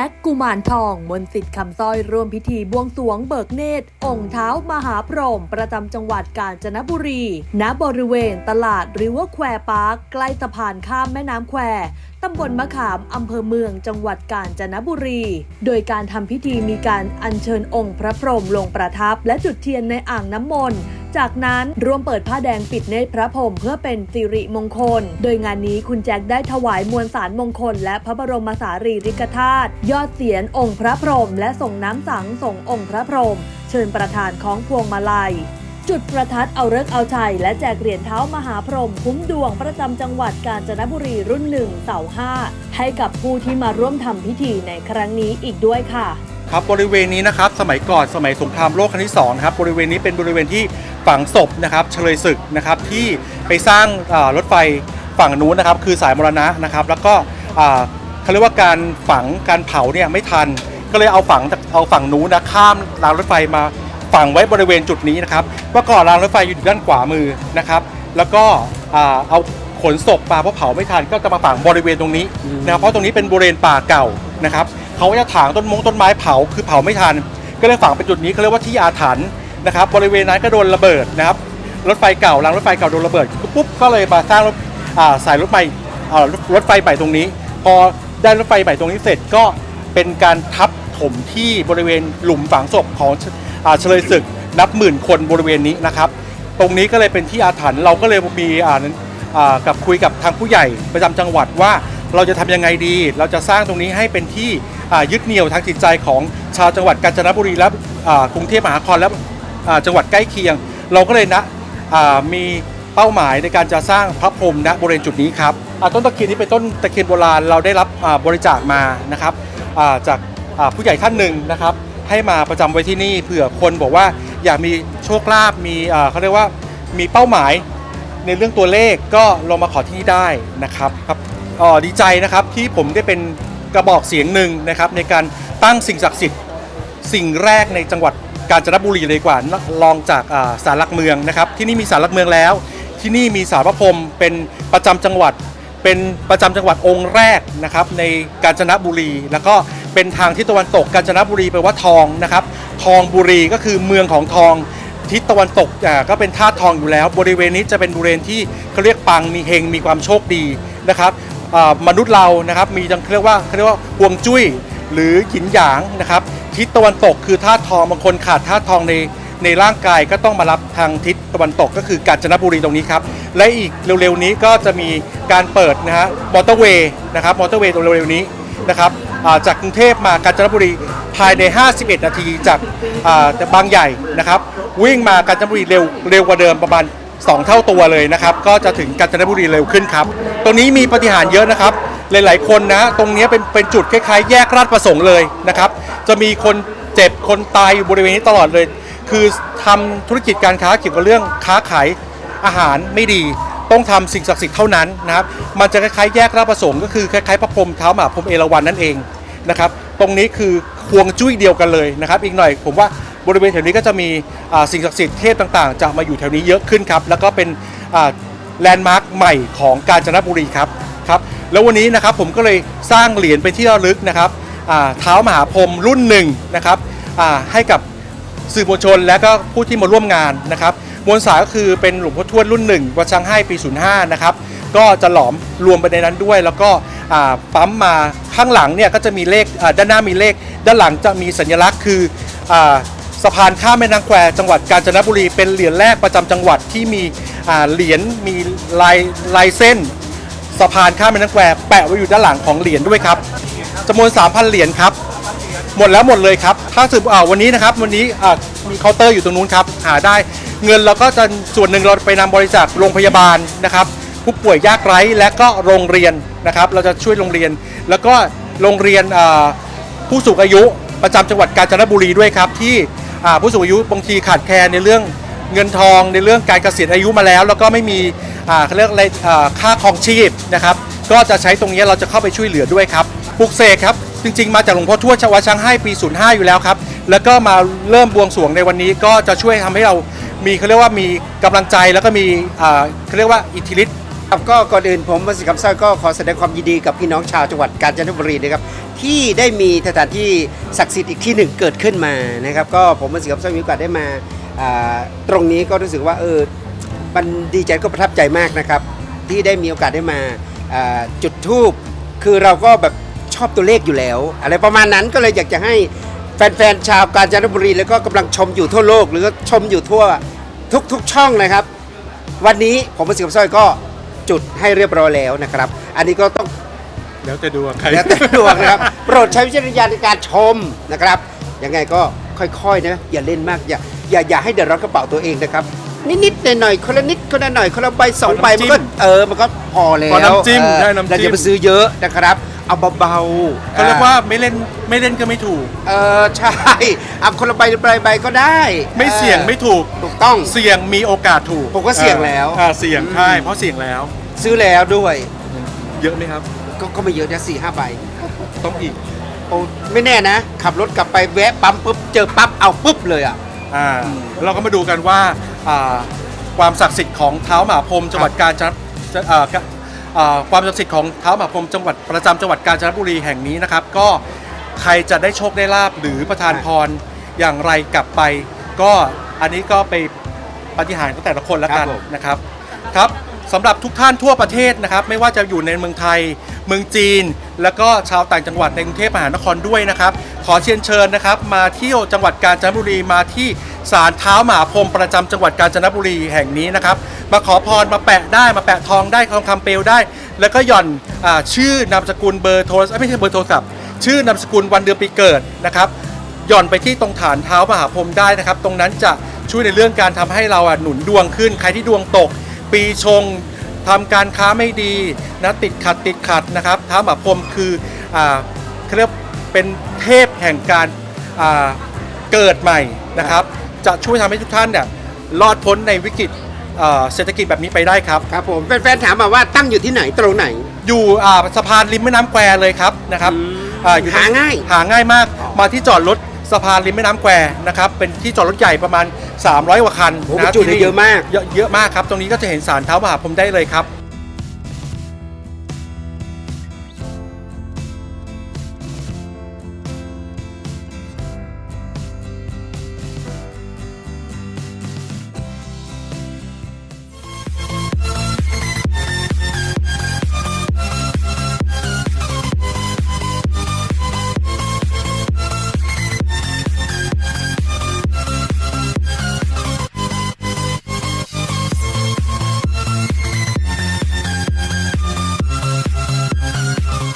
จ็คกุมารทอง มนสิทธิ์คำสร้อยร่วมพิธีบวงสรวงเบิกเนตร องค์เท้ามหาพรหมประจำจังหวัดกาญจนบุรี ณบริเวณตลาดริเวอร์แควร์พาร์คใกล้สะพานข้ามแม่น้ำแควตำบลมะขามอำเภอเมืองจังหวัดกาญจนบุรี โดยการทำพิธีมีการอัญเชิญองค์พระพรหมลงประทับและจุดเทียนในอ่างน้ำมนต์ จากนั้นร่วมเปิดผ้าแดงปิดเนตรพระพรหมเพื่อเป็นสิริมงคล โดยงานนี้คุณแจ็คได้ถวายมวลสารมงคล และพระบรมสารีริกธาตุยอดเสียนองค์พระพรหมและส่งน้ำสังส่งองค์พระพรหมเชิญประธานของพวงมาลัยจุดประทัดเอาเลิกเอาชัยและแจกเหรียญเท้ามหาพรหมคุ้มดวงประจำจังหวัดกาญจนบุรีรุ่นหนึ่งเสาห้าให้กับผู้ที่มาร่วมทำพิธีในครั้งนี้อีกด้วยค่ะ ครับบริเวณนี้นะครับสมัยก่อนสมัยสงครามโลกครั้งที่2นะครับบริเวณนี้เป็นบริเวณที่ฝังศพนะครับเฉลยศึกนะครับที่ไปสร้างรถไฟฝั่งนู้นนะครับคือสายมรณะนะครับ แล้วก็เขาเรียกว่าการฝังการเผาเนี่ยไม่ทัน ก็เลยเอาฝังเอาฝั่งนู้นนะข้ามรางรถไฟมาฝังไว้บริเวณจุดนี้นะครับเมื่อก่อนรางรถไฟอยู่ด้านขวามือนะครับ แล้วก็เอา ขนศพมาเพราะเผาไม่ทันก็จะมาฝังบริเวณตรงนี้นะครับเพราะตรงนี้เป็นบริเวณป่าเก่านะครับเขาจะถางต้นมงต้นไม้เผาคือเผาไม่ทัน ก็เลยฝังเป็นจุดนี้เขาเรียกว่าที่อาถรรพ์นะครับบริเวณนั้นก็โดนระเบิดนะครับรถไฟเก่ารางรถไฟเก่าโดนระเบิดปุ๊บก็เลยมาสร้างรถสายรถไฟอ่รถไฟใหม่ตรงนี้ พอได้รถไฟใหม่ตรงนี้เสร็จก็เป็นการทับถมที่บริเวณหลุมฝังศพของเฉลยศึกนับหมื่นคนบริเวณนี้นะครับ ตรงนี้ก็เลยเป็นที่อาถรรพ์เราก็เลยมีอ่าอ่า กับคุยกับทางผู้ใหญ่ประจำจังหวัดว่าเราจะทำยังไงดี เราจะสร้างตรงนี้ให้เป็นที่ยึดเหนี่ยวทางจิตใจของชาวจังหวัดกาญจนบุรีและกรุงเทพมหานครและจังหวัดใกล้เคียง เราก็เลยนะมีเป้าหมายในการจะสร้างพระพรหมณบริเวณจุดนี้ครับต้นตะเคียนนี้เป็นต้นตะเคียนโบราณเราได้รับบริจาคมานะครับาจากาผู้ใหญ่ท่านหนึ่งนะครับ ให้มาประจำไว้ที่นี่เผื่อคนบอกว่าอยากมีโชคลาภมีเขาเรียกว่ามีเป้าหมาย ในเรื่องตัวเลขก็ลองมาขอที่นี่ได้นะครับครับอ่อดีใจนะครับที่ผมได้เป็นกระบอกเสียงหนึ่งนะครับในการตั้งสิ่งศักดิ์สิทธิ์สิ่งแรกในจังหวัดกาญจนบุรีเลยดีกว่าลองจากอ่าศาลหลักเมืองนะครับ ที่นี่มีศาลหลักเมืองแล้ว ที่นี่มีศาลพระพรมเป็นประจำจังหวัด เป็นประจำจังหวัดองค์แรกนะครับในกาญจนบุรี แล้วก็เป็นทางทิศตะวันตกกาญจนบุรีแปลว่าทองนะครับ ทองบุรีก็คือเมืองของทอง ทิศตะวันตกอ่าก็เป็นธาตุทองอยู่แล้ว บริเวณนี้จะเป็นบริเวณที่เขาเรียกปังมีเฮงมีความโชคดีนะครับอ่ามนุษย์เรานะครับมีจังเรียกว่าเขาเรียกว่าฮวงจุ้ยหรือหินหยางนะครับ ทิศตะวันตกคือธาตุทองบางคนขาดธาตุทองในในร่างกายก็ต้องมารับทางทิศตะวันตกก็คือกาญจนบุรีตรงนี้ครับ และอีกเร็วๆนี้ก็จะมีการเปิดนะฮะมอเตอร์เวย์นะครับมอเตอร์เวย์ตรงเร็วๆนี้นะครับจากกรุงเทพมากาญจนบุรีภายใน 51 นาทีจากอ่บางใหญ่นะครับ วิ่งมากาญจนบุรีเร็วเร็วกว่าเดิมประมาณ 2 เท่าตัวเลยนะครับ ก็จะถึงกาญจนบุรีเร็วขึ้นครับ ตรงนี้มีปฏิหารเยอะนะครับ หลายๆ คนนะ ตรงนี้เป็นเป็นจุดคล้ายๆ แยกราชประสงค์เลยนะครับ จะมีคนเจ็บคนตายอยู่บริเวณนี้ตลอดเลย คือทำธุรกิจการค้าเกี่ยวกับเรื่องค้าขายอาหารไม่ดีต้องทำสิ่งศักดิ์สิทธิ์เท่านั้นนะครับ มันจะคล้ายๆแยกราชประสงค์ก็คือคล้ายๆพระพรหมเท้ามหาพรหมเอราวัณนั่นเองนะครับ ตรงนี้คือควงจุ้ยเดียวกันเลยนะครับ อีกหน่อยผมว่า บริเวณแถวนี้ก็จะมีสิ่งศักดิ์สิทธิ์เทพต่างๆ จะมาอยู่แถวนี้เยอะขึ้นครับ แล้วก็เป็นแลนด์มาร์คใหม่ของกาญจนบุรีครับครับแล้ววันนี้นะครับผมก็เลยสร้างเหรียญเป็นที่ระลึกนะครับเท้ามหาพรหมรุ่นหนึ่งนะครับให้กับสื่อมวลชนและก็ผู้ที่มาร่วมงานนะครับมวลสารก็คือเป็นหลวงพ่อทวดรุ่นหนึ่งวัดช้างให้ปี 05 นะครับก็จะหลอมรวมไปในนั้นด้วย แล้วก็ปั๊มมาข้างหลังเนี่ยก็จะมีเลขด้านหน้ามีเลข ด้านหลังจะมีสัญลักษณ์คืออ สะพานข้ามแม่น้ำแควจังหวัดกาญจนบุรี เป็นเหรียญแรกประจำจังหวัดที่มีเหรียญมีลายลายเส้น สะพานข้ามแม่น้ำแควแปะไว้อยู่ด้านหลังของเหรียญด้วยครับจำนวน 3,000 เหรียญครับหมดแล้วหมดเลยครับ ถ้าสืบอ่าวันนี้นะครับ วันนี้มีเคาน์เตอร์อยู่ตรงนู้นครับ หาได้ เงินเราก็จะส่วนหนึ่งเราไปนำบริจาคโรงพยาบาลนะครับ ผู้ป่วยยากไร้และก็โรงเรียนนะครับ เราจะช่วยโรงเรียน แล้วก็โรงเรียนผู้สูงอายุประจำจังหวัดกาญจนบุรีด้วยครับที่ ผู้สูงอายุบางทีขาดแคลนในเรื่องเงินทองในเรื่องการเกษียณอายุมาแล้ว แล้วก็ไม่มีเขาเรียกอะไรค่าครองชีพนะครับ ก็จะใช้ตรงนี้เราจะเข้าไปช่วยเหลือด้วยครับปลุกเสกครับ จริง ๆ มาจากหลวงพ่อทวดชวัดช้างให้ปี 05 อยู่แล้วครับ แล้วก็มาเริ่มบวงสรวงในวันนี้ก็จะช่วยทำให้เรามีเขาเรียกว่ามีกำลังใจแล้วก็มีเขาเรียกว่าอิทธิฤทธิ์ ครับก็ก่อนอื่นผมวสิคำสร้อยก็ขอแสดงความยินดีกับพี่น้องชาวจังหวัดกาญจนบุรีนะครับที่ได้มีสถานที่ศักดิ์สิทธิ์อีกที่หนึ่งเกิดขึ้นมานะครับก็ผมวสิคำสร้อยมีโอกาสได้มาอ่าตรงนี้ก็รู้สึกว่าเออมันดีใจก็ประทับใจมากนะครับ ที่ได้มีโอกาสได้มาอ่าจุดธูปคือเราก็แบบชอบตัวเลขอยู่แล้ว อะไรประมาณนั้นก็เลยอยากจะให้แฟนๆชาวกาญจนบุรี แล้วก็กำลังชมอยู่ทั่วโลก หรือก็ชมอยู่ทั่วทุกๆช่องนะครับ วันนี้ผมประสิทธิ์คำสร้อยก็ จุดให้เรียบร้อยแล้วนะครับ อันนี้ก็ต้องแล้วแต่ดวงใครแล้วแต่ดวงนะครับ โปรดใช้วิจารณญาณในการชมนะครับยังไงก็ค่อยๆนะอย่าเล่นมากอย่าอย่าอย่าให้เดือดร้อนกระเป๋าตัวเองนะครับ นิดๆหน่อยๆคนละนิดคนละหน่อยคนละใบสองใบขอน้ำจิ้มันมก็เออมันก็พอแล้วขอน้ำจิ้มเออได้น้ำจิ้ม เราอย่าไปซื้อเยอะนะครับ เอาเบาๆเขาเรียกว่าไม่เล่นไม่เล่นก็ไม่ถูก เออใช่เอาคนละใบใบใบก็ได้ไม่เสี่ยงออไม่ถูก ถูกต้อง เสี่ยงมีโอกาสถูกผมก็เสี่ยงแล้ว อ่าเสี่ยงอืมใช่เพราะเสี่ยงแล้ว ซื้อแล้วด้วย เยอะไหมครับ ก็ก็ไม่เยอะนะสี่ห้าใบต้องอีกโอ้ไม่แน่นะ ขับรถกลับไปแวะปั๊มปุ๊บเจอปั๊บเอาปุ๊บเลยอะ อ่าเราก็มาดูกันว่าอ่าความศักดิ์สิทธิ์ของเท้ามหาพรหมจังหวัดกาญจนจะอ่ากะอ่า ความศักดิ์สิทธิ์ของเท้ามหาพรหมจังหวัดประจำจังหวัดกาญจนบุรีแห่งนี้นะครับ ก็ใครจะได้โชคได้ลาบหรือประทานพรอย่างไรกลับไป ก็อันนี้ก็ไปปฏิหารย์ของแต่ละคนแล้วกันครับผม นะครับครับสำหรับทุกท่านทั่วประเทศนะครับ ไม่ว่าจะอยู่ในเมืองไทย เมืองจีน แล้วก็ชาวต่างจังหวัดในกรุงเทพมหานครด้วยนะครับ ขอเชิญเชิญนะครับ มาเที่ยวจังหวัดกาญจนบุรีมาที่ศาลเท้ามหาพรหมประจำจังหวัดกาญจนบุรีแห่งนี้นะครับ มาขอพรมาแปะได้มาแปะทองได้ทองคำเปลวได้ แล้วก็หย่อนอาชื่อนามสกุลเบอร์โทรศัพท์ไม่ใช่เบอร์โทรศัพท์ชื่อนามสกุลวันเดือนปีเกิดนะครับหย่อนไปที่ตรงฐานเท้ามหาพรหมได้นะครับ ตรงนั้นจะช่วยในเรื่องการทำให้เราอะหนุนดวงขึ้น ใครที่ดวงตก ปีชงทำการค้าไม่ดีนะติดขัดติดขัดนะครับเท้ามหาพรหมคืออ่าเขาเรียกเป็นเทพแห่งการอ่าเกิดใหม่นะครับ จะช่วยทำให้ทุกท่านเนี่ยรอดพ้นในวิกฤต อ่าเศรษฐกิจแบบนี้ไปได้ครับ ครับผมแฟนๆถามมาว่าตั้งอยู่ที่ไหนตรงไหน อยู่อ่าสะพานริมแม่น้ำแควเลยครับนะครับอืมอ่อยู่ตรหาง่ายหาง่ายมากมาที่จอดรถสะพานริมแม่น้ำแควนะครับเป็นที่จอดรถใหญ่ประมาณ 300กว่าคันโอ้นะบรรจุได้ที่นี่เยอะมาก เยอะเยอะมากครับ ตรงนี้ก็จะเห็นสารเท้ามหาพรหมได้เลยครับ